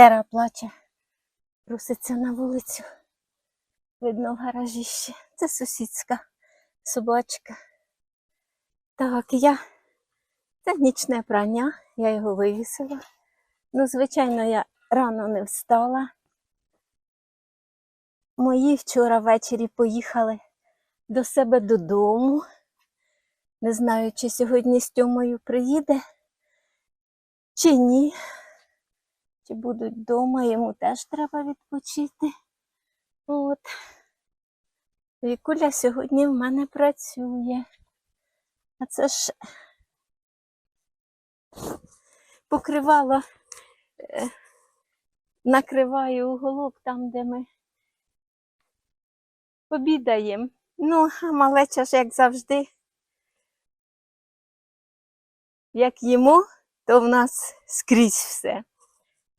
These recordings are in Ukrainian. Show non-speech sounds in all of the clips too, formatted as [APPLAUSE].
Тера плаче, проситься на вулицю. Видно в гаражі ще. Це сусідська собачка. Так, я. Це нічне прання, я його вивісила. Ну, звичайно, я рано не встала. Мої вчора ввечері поїхали до себе додому. Не знаю, чи сьогодні з Тьомою приїде, чи ні. Чи будуть вдома, йому теж треба відпочити. От. Вікуля сьогодні в мене працює. А це ж покривало, е, накриваю уголок там, де ми обідаємо. Ну, а малеча ж, як завжди, як їмо, то в нас скрізь все.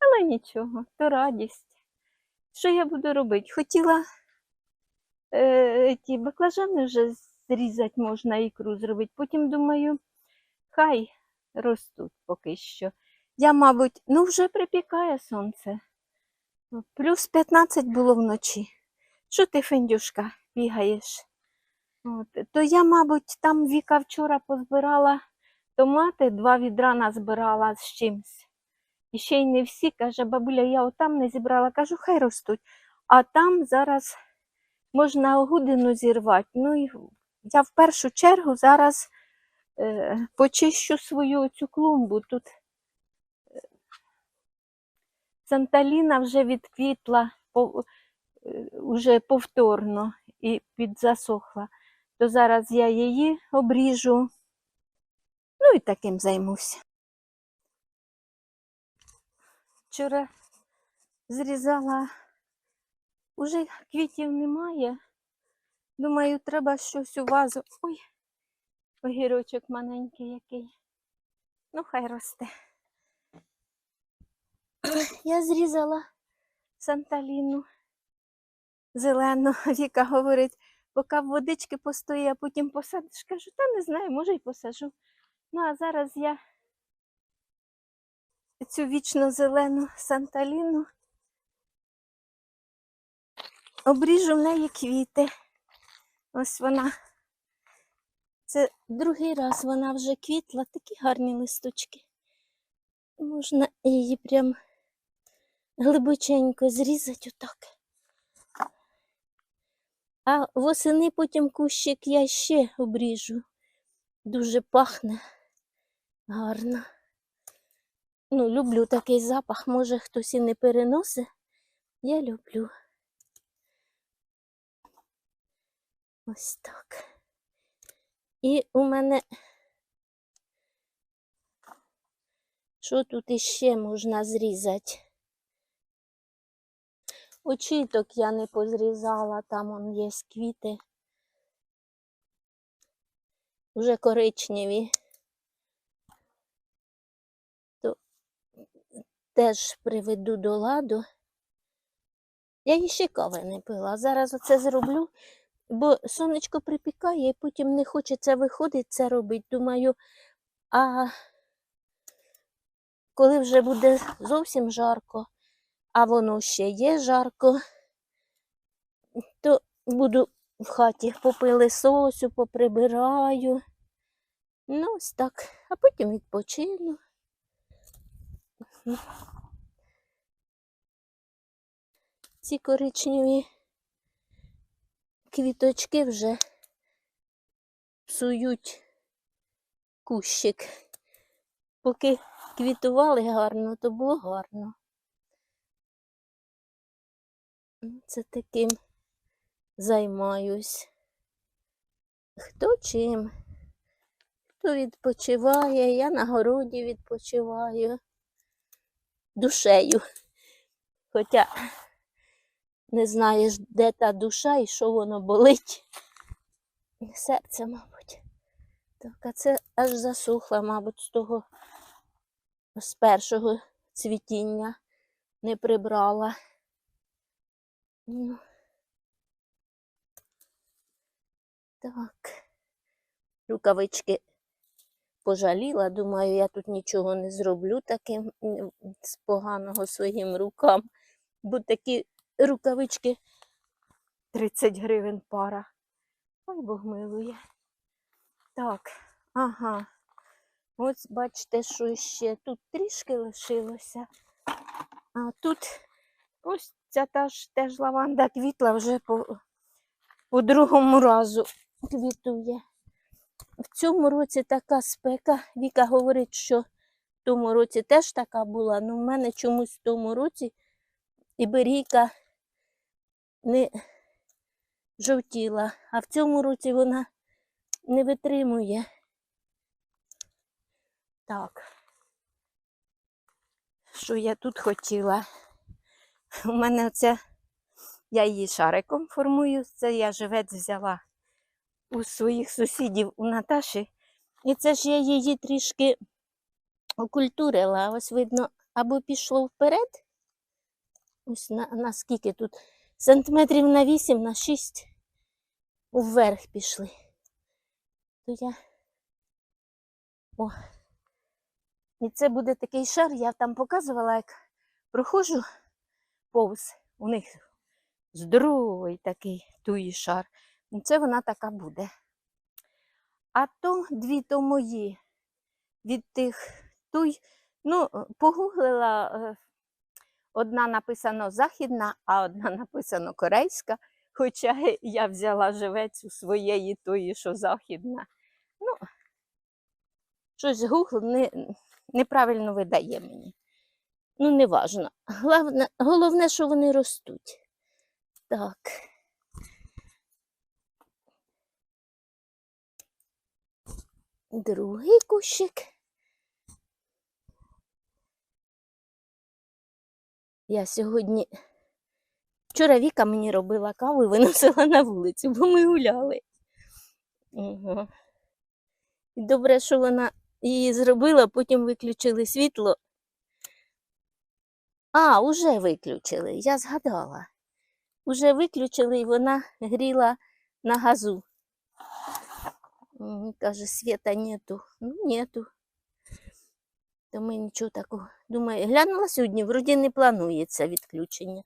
Але нічого, то радість. Що я буду робити? Хотіла е, ті баклажани вже зрізати можна ікру зробити. Потім думаю, хай ростуть поки що. Я, мабуть, ну вже припікає сонце. Плюс 15 було вночі. Що ти, Фендюшка, бігаєш? От. То я, мабуть, там Віка вчора позбирала томати, два відра назбирала з чимсь. І ще й не всі, каже, бабуля, я отам не зібрала. Кажу, хай ростуть. А там зараз можна годину зірвати. Ну, і я в першу чергу зараз е, почищу свою цю клумбу. Тут е, Санталіна вже відквітла е, уже повторно і підзасохла. То зараз я її обріжу. Ну і таким займуся. Вчора зрізала, уже квітів немає. Думаю, треба щось у вазу. Ой, огірочок маленький який. Ну, хай росте. [CLEARS THROAT] Я зрізала санталіну зелену. [LAUGHS] Віка говорить, поки в водички постоїть, а потім посадиш. Кажу, та не знаю, може й посажу. Ну, а зараз я цю вічно зелену санталіну обріжу в неї квіти. Ось вона. Це другий раз вона вже квітла, такі гарні листочки. Можна її прям глибоченько зрізати отак. А восени потім кущик я ще обріжу. Дуже пахне гарно. Ну, люблю такий запах. Може, хтось і не переносить. Я люблю. Ось так. І у мене. Що тут іще можна зрізати? Очіток я не позрізала, там он є квіти. Уже коричневі. То теж приведу до ладу. Я її ще кави не пила. Зараз оце зроблю, бо сонечко припікає і потім не хочеться виходити це робити. Думаю, а коли вже буде зовсім жарко, а воно ще є жарко, то буду в хаті попили сосу, поприбираю. Ну, ось так. А потім відпочину. Ці коричневі квіточки вже псують кущик. Поки квітували гарно, то було гарно. Це таким займаюсь. Хто чим? Хто відпочиває, я на городі відпочиваю душею. Хоча не знаєш, де та душа і що воно болить. Серце, мабуть. Так, а це аж засухла, мабуть, з того з першого цвітіння не прибрала. Ну, так. Рукавички пожаліла. Думаю, я тут нічого не зроблю таким з поганого своїм рукам, бо такі рукавички 30 гривень пара. Ой, Бог милує. Так, ага. Ось бачите, що ще тут трішки лишилося. А тут ось ця та ж теж лаванда квітла вже по, по другому разу квітує. В цьому році така спека. Віка говорить, що в тому році теж така була, але в мене чомусь в тому році іберійка не жовтіла, а в цьому році вона не витримує. Так. Що я тут хотіла? У мене оце, я її шариком формую, це я живець взяла у своїх сусідів у Наташі. І це ж я її трішки окультурила. Ось видно, або пішло вперед. Ось на, на скільки тут? Сантиметрів на 8, на 6 вверх пішли. То я. О. І це буде такий шар, я там показувала, як проходжу повз. У них здоровий такий туї шар. Це вона така буде. А то дві то мої від тих туй. Ну, е, погуглила, е, одна написано західна, а одна написано корейська. Хоча [LAUGHS] я взяла живець у своєї тої, що західна. Ну, щось Google не, неправильно видає мені. Ну, не важно. Головне, головне, що вони ростуть. Так. Другий кущик. Я сьогодні. Вчора Віка мені робила каву і виносила на вулицю, бо ми гуляли. І добре, що вона її зробила, потім виключили світло. А, уже виключили, я згадала. Уже виключили, і вона гріла на газу. Каже, света нету. Ну, нету. То ми нічого такого. Думаю, глянула сьогодні, вроді не планується відключення.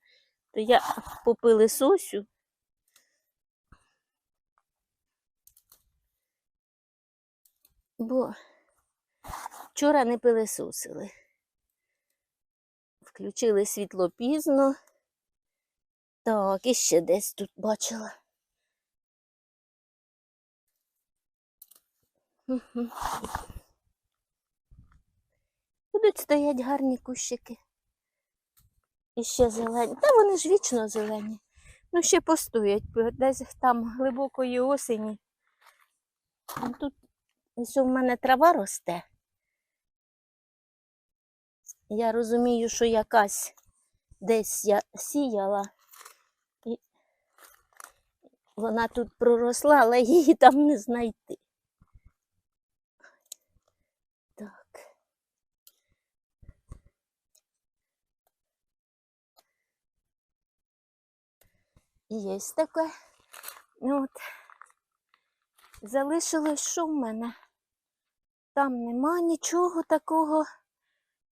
То я попили сосю. Бо вчора не пилисосили. Включили світло пізно. Так, і ще десь тут бачила. Будуть стоять гарні кущики. І ще зелені. Та вони ж вічно зелені. Ну, ще постоять, десь там глибокої осені. А тут ось у мене трава росте. Я розумію, що якась десь я сіяла, і вона тут проросла, але її там не знайти. Так. Є таке. Ну, От. Залишилось, що в мене? Там нема нічого такого.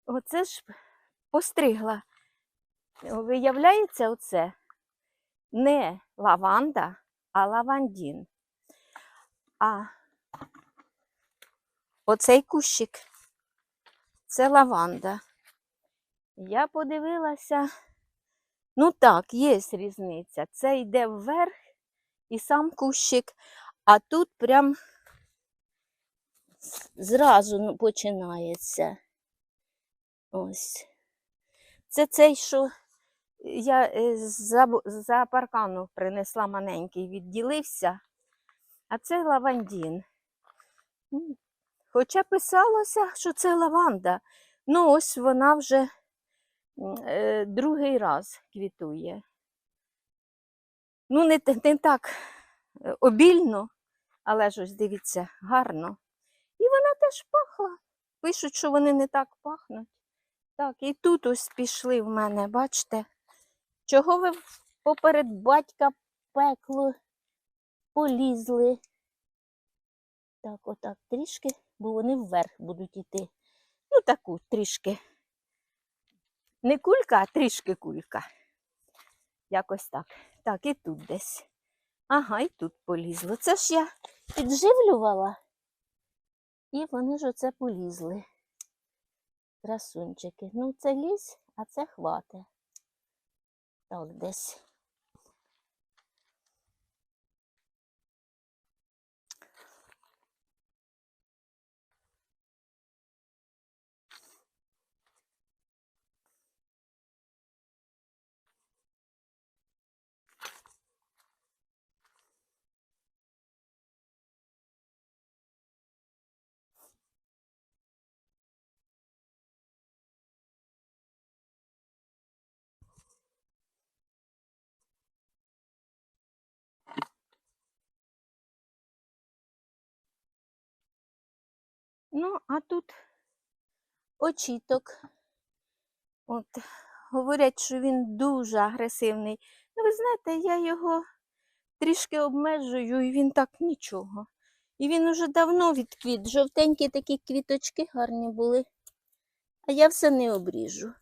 Оце ж постригла. Виявляється, оце не лаванда, а лавандін. А оцей кущик це лаванда. Я подивилася, ну так, є різниця. Це йде вверх і сам кущик, а тут прям зразу ну, починається. Ось. Це цей, що я е, за, за паркану принесла маленький, відділився, а це лавандін. Хоча писалося, що це лаванда. Ну, ось вона вже другий раз квітує. Ну, не, не так е, обільно, але ж ось дивіться, гарно. І вона теж пахла. Пишуть, що вони не так пахнуть. Так, і тут ось пішли в мене, бачите? Чого ви поперед батька пекло полізли? Так, отак трішки бо вони вверх будуть йти. Ну, таку трішки. Не кулька, а трішки кулька. Якось так. Так, і тут десь. Ага, і тут полізло. Це ж я підживлювала. І вони ж оце полізли. Красунчики. Ну, це лізь, а це хвате. Так, десь. Ну, а тут очіток. От, говорять, що він дуже агресивний. Ну, ви знаєте, я його трішки обмежую, і він так нічого. І він уже давно відквіт. Жовтенькі такі квіточки гарні були. А я все не обріжу.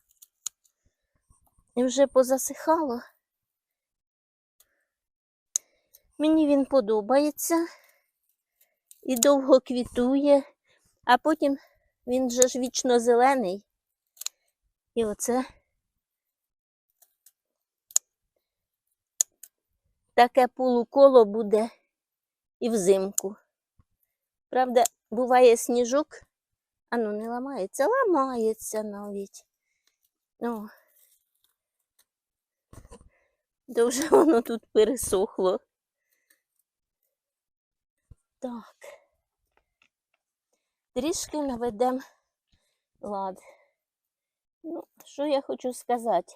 І вже позасихало. Мені він подобається і довго квітує, а потім він же ж вічно зелений. І оце таке полуколо буде і взимку. Правда, буває сніжок, а ну не ламається, ламається навіть. Ну, дуже воно тут пересохло. Так. Трішки наведемо лад. Ну, що я хочу сказати?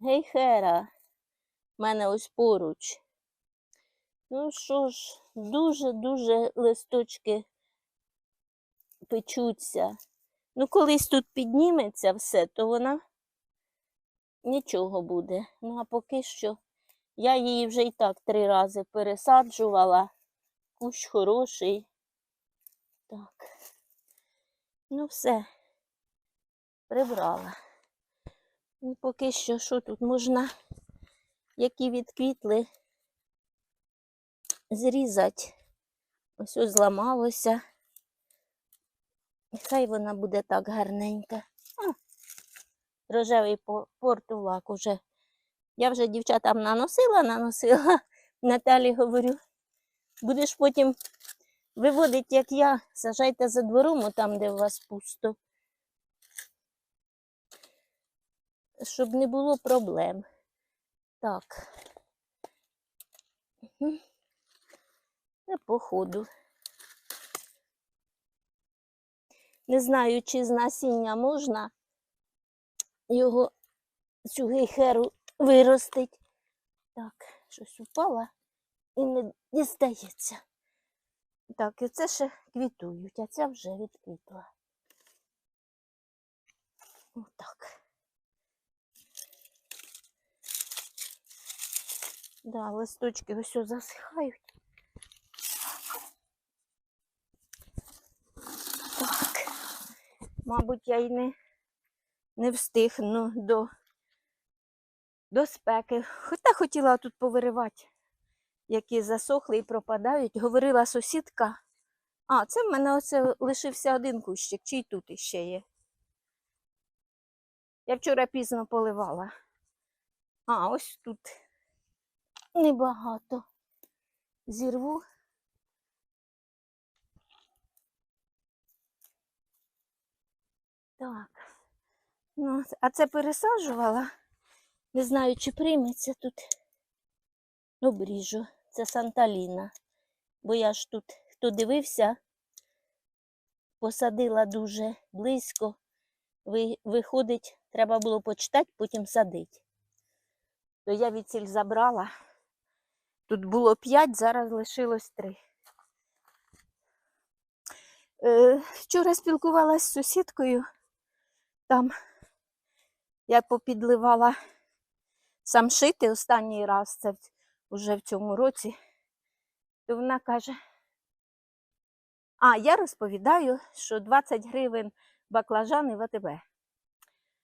Гей, Хера, в мене ось поруч. Ну що ж, дуже-дуже листочки печуться. Ну, колись тут підніметься все, то вона нічого буде. Ну, а поки що я її вже і так три рази пересаджувала. Кущ хороший. Так. Ну, все. Прибрала. Ну, поки що, що тут можна, які відквітли, зрізати. Ось ось зламалося. І хай вона буде так гарненька. А, рожевий портулак уже. Я вже дівчатам наносила, наносила. [LAUGHS] Наталі говорю, будеш потім виводити, як я, сажайте за двором, там, де у вас пусто. Щоб не було проблем. Так. Мгм. Це по. Не знаю, чи з насіння можна його цю гейхеру виростить. Так, щось упало і не дістається. Так, і це ще квітують, а ця вже відквітла. Отак. Да, листочки ось засихають. Так. Мабуть, я й не, не встигну до, до спеки. Хоча хотіла тут повиривати, які засохли і пропадають. Говорила сусідка. А, це в мене оце лишився один кущик, чи й тут іще є. Я вчора пізно поливала. А, ось тут небагато. Зірву. Так. Ну, а це пересаджувала. Не знаю, чи прийметься тут. Обріжу. Це Санталіна. Бо я ж тут, хто дивився, посадила дуже близько. Виходить, треба було почитати, потім садити. То я відсіль забрала. Тут було п'ять, зараз лишилось три. Е, вчора спілкувалася з сусідкою. Там я попідливала сам шити останній раз, це вже в цьому році. То вона каже, А, я розповідаю, що 20 гривень баклажани в АТБ.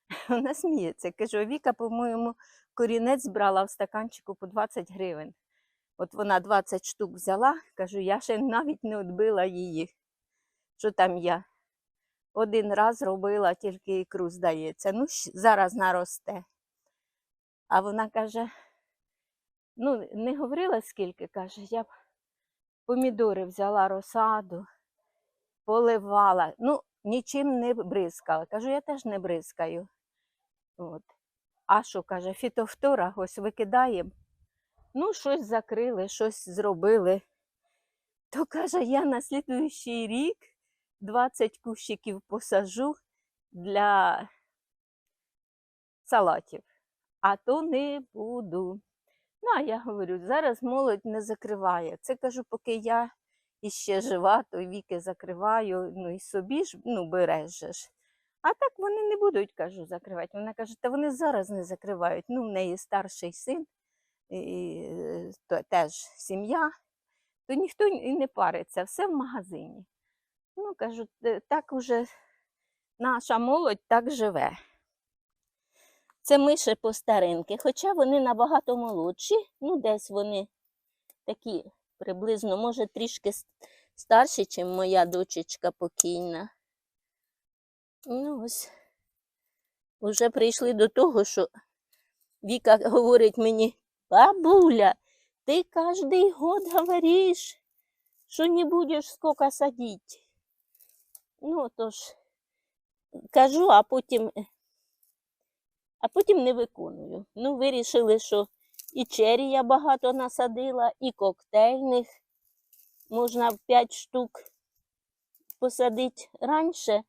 [LAUGHS] Вона сміється. Кажу, Віка, по-моєму, корінець брала в стаканчику по 20 гривень. От вона 20 штук взяла, кажу, я ще навіть не відбила її. Що там я? Один раз робила, тільки ікру, здається. Ну, зараз наросте. А вона каже: ну, не говорила скільки, каже, я помідори взяла розсаду, поливала. Ну, нічим не бризкала. Кажу, я теж не бризкаю. От. А що, каже, фітофтора, ось викидаємо. Ну, щось закрили, щось зробили. То каже, я на слідуючий рік 20 кущиків посажу для салатів, а то не буду. Ну, а я говорю, зараз молодь не закриває. Це кажу, поки я іще жива, то віки закриваю, ну і собі ж ну, береш же ж. А так вони не будуть, кажу, закривати. Вона каже, та вони зараз не закривають. Ну, в неї старший син, і, то, теж сім'я, то ніхто і не париться, все в магазині. Ну, кажу, «Е, так уже наша молодь так живе. Це ми ще по старинки, хоча вони набагато молодші, ну десь вони такі приблизно, може, трішки старші, ніж моя дочечка покійна. Ну, ось вже прийшли до того, що Віка говорить мені, бабуля, ти кожний год говориш, що не будеш скільки садити. Ну, тож, кажу, а потім, а потім не виконую. Ну, вирішили, що і чері я багато насадила, і коктейльних можна 5 штук посадити раніше,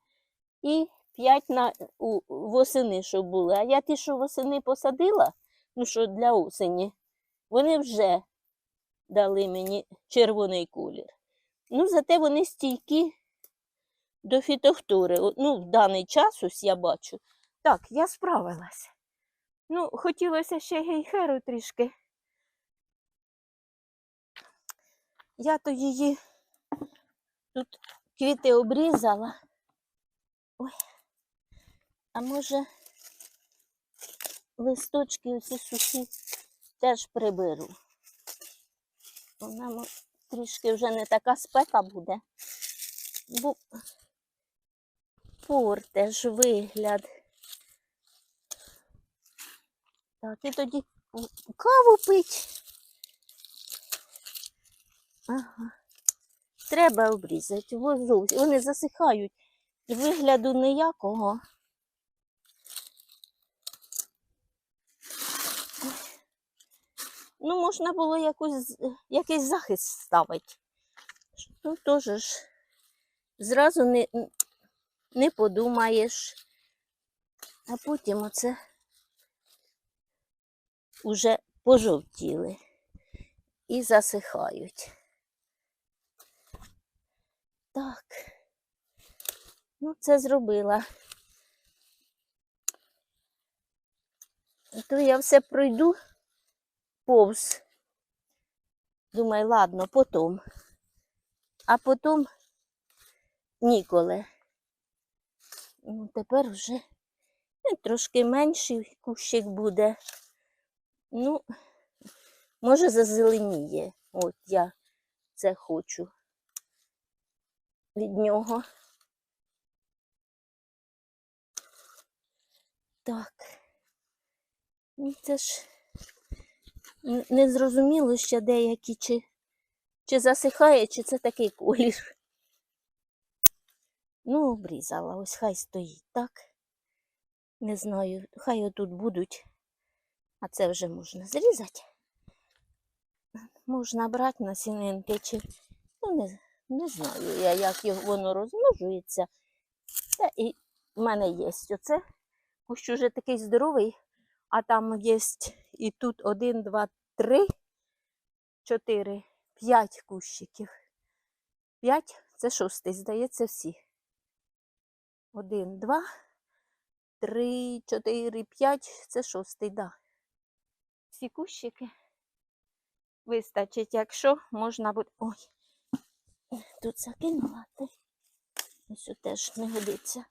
і 5 на, у, восени, щоб були. А я ті, що восени посадила, ну що для осені, вони вже дали мені червоний колір. Ну, зате вони стійкі до фітохтури. Ну, в даний час ось я бачу. Так, я справилася. Ну, хотілося ще гейхеру трішки. Я то її тут квіти обрізала. Ой. А може листочки оці сухі теж приберу. Вона трішки вже не така спека буде, бо портиш вигляд. Так, і тоді каву пить. Ага. Треба обрізати. Во. Вони засихають. Вигляду ніякого. Ну, можна було якусь, якийсь захист ставити. Ну, теж ж зразу не, не подумаєш, а потім оце уже пожовтіли і засихають. Так. Ну, це зробила. То я все пройду повз. Думаю, ладно, потом. А потім ніколи. Ну, тепер вже ну, трошки менший кущик буде. Ну, може, зазеленіє. От я це хочу від нього. Так. Ну, це ж не зрозуміло ще деякі, чи, чи засихає, чи це такий колір. Ну, обрізала, ось хай стоїть, так? Не знаю, хай отут будуть, а це вже можна зрізати. Можна брати на сінинки, чи ну, не, не знаю я, як воно розмножується. Та і в мене є оце. Кущ уже такий здоровий, а там є і тут один, два, три, чотири, п'ять кущиків. П'ять це шостий, здається, всі. Один, два, три, чотири, п'ять це шостий, да. Всі кущики вистачить, якщо можна буде. Ой, Тут закинула, ти. Ось теж не годиться.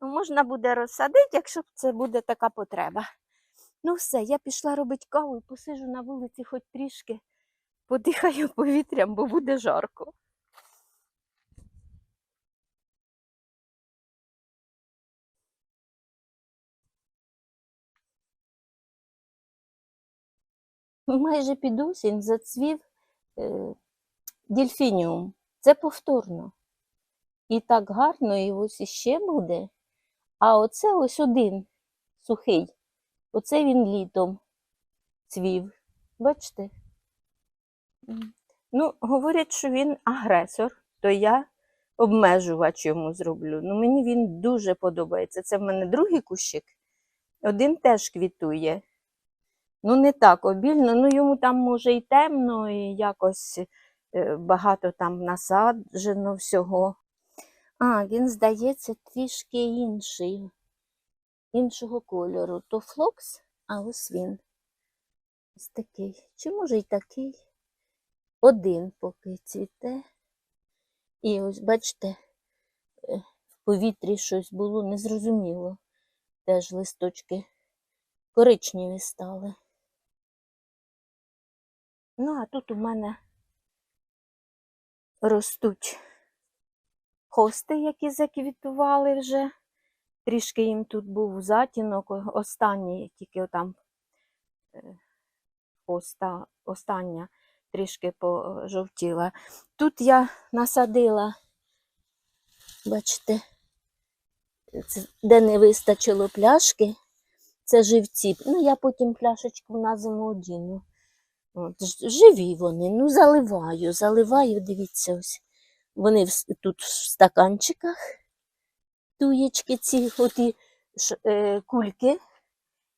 Ну, можна буде розсадити, якщо це буде така потреба. Ну все, я пішла робити каву і посижу на вулиці хоч трішки, подихаю повітрям, бо буде жарко. Майже під осінь зацвів е, дельфініум. Це повторно. І так гарно, і ось іще буде. А оце ось один сухий. Оце він літом цвів. Бачите? Ну, говорять, що він агресор, то я обмежувач йому зроблю. Ну, мені він дуже подобається. Це в мене другий кущик. Один теж квітує. Ну, не так обільно, ну йому там може і темно, і якось е, багато там насаджено всього. А, він здається трішки інший, іншого кольору. То флокс, а ось він. Ось такий. Чи може й такий? Один поки цвіте. І ось, бачите, е, в повітрі щось було незрозуміло. Теж листочки коричневі стали. Ну, а тут у мене ростуть хости, які заквітували вже. Трішки їм тут був затінок, останній, тільки там хоста, остання трішки пожовтіла. Тут я насадила, бачите, де не вистачило пляшки, це живці. Ну, я потім пляшечку на одіну. От, живі вони, ну заливаю, заливаю, дивіться, ось. Вони в тут в стаканчиках, туєчки ці, оті ш- е, кульки.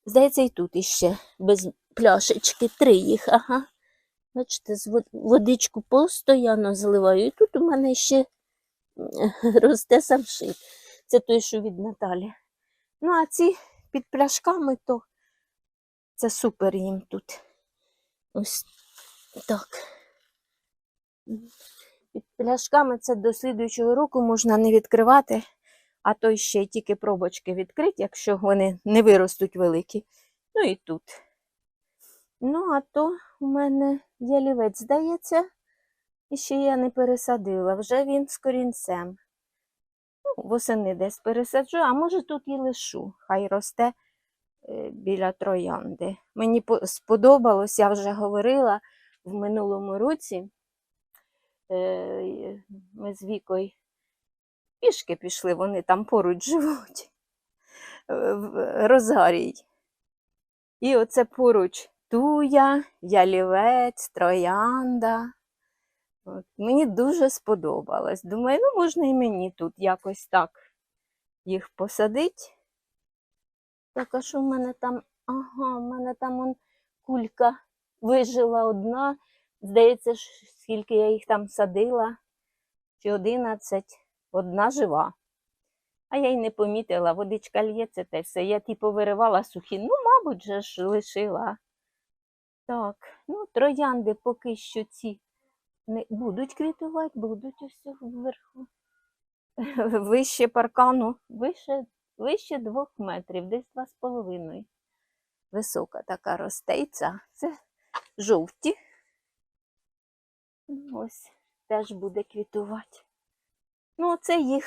Здається, і тут іще без пляшечки, три їх, ага. Бачите, водичку постійно заливаю. І тут у мене ще росте самшит. Це той, що від Наталі. Ну, а ці під пляшками, то це супер їм тут. Ось так. Під пляшками це до слідуючого року можна не відкривати, а то ще й тільки пробочки відкрити, якщо вони не виростуть великі. Ну і тут. Ну, а то у мене ялівець, здається, і ще я не пересадила, вже він з корінцем. Ну, восени десь пересаджу, а може тут і лишу, хай росте біля троянди. Мені сподобалось, я вже говорила в минулому році. е, Ми з Вікою пішки пішли, вони там поруч живуть, е, в Розгарій. І оце поруч туя, ялівець, троянда. От, мені дуже сподобалось. Думаю, ну можна і мені тут якось так їх посадити. Так, а що в мене там? Ага, в мене там он кулька вижила одна. Здається, скільки я їх там садила, чи одинадцять, одна жива. А я й не помітила, водичка лється та все. Я ті повиривала сухі, ну, мабуть, же ж лишила. Так, ну, троянди поки що ці не будуть квітувати, будуть ось вверху. [LAUGHS] Вище паркану, вище, вище двох метрів, десь два з половиною. Висока така ростейця. Це жовті. Ну, Ось теж буде квітувати. Ну, це їх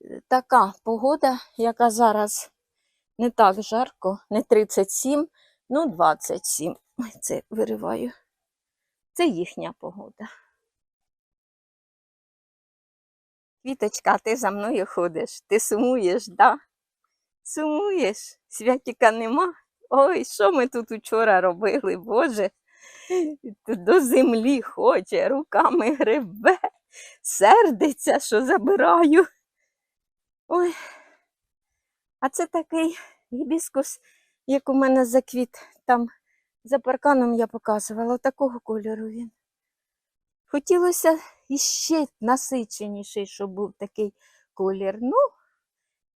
е, така погода, яка зараз не так жарко, не 37, ну 27. Це вириваю. Це їхня погода. Квіточка, ти за мною ходиш. Ти сумуєш, да? Сумуєш? Святіка нема. Ой, що ми тут учора робили, Боже. До землі хоче, руками гребе, сердиться, що забираю. Ой. А це такий гібіскус, як у мене заквіт там за парканом я показувала, такого кольору він. Хотілося іще насиченіший, щоб був такий колір. Ну,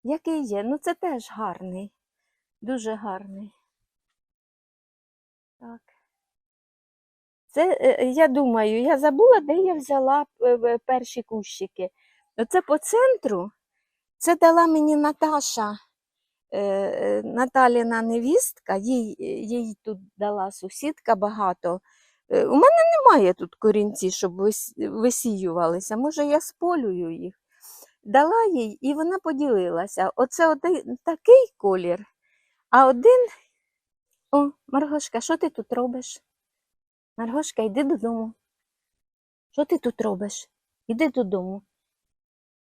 який є. Ну, це теж гарний, дуже гарний. Так. Це е, я думаю, я забула, де я взяла е, е, перші кущики. Оце по центру. Це дала мені Наташа, е, е, Наталіна невістка, їй, їй тут дала сусідка багато. Е, У мене немає тут корінці, щоб висіювалися. Може, я сполюю їх. Дала їй, і вона поділилася. Оце один такий колір, а один. О, Маргошка, що ти тут робиш? Маргошка, йди додому. Що ти тут робиш? Іди додому.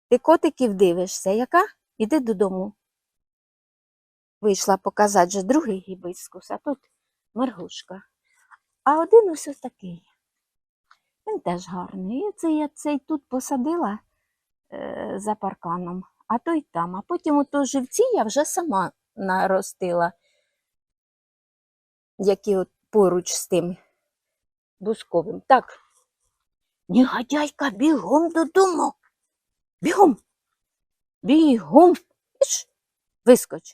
Ти котиків дивишся, яка? Іди додому. Вийшла показати же другий гібискус, а тут Маргушка. А один ось ось такий. Він теж гарний. І це я цей тут посадила е, за парканом, а той там. А потім ото живці я вже сама наростила, які от поруч з тим бусковим. Так. Негодяйка, бігом додому. Бігом. Бігом. Іш, вискочив.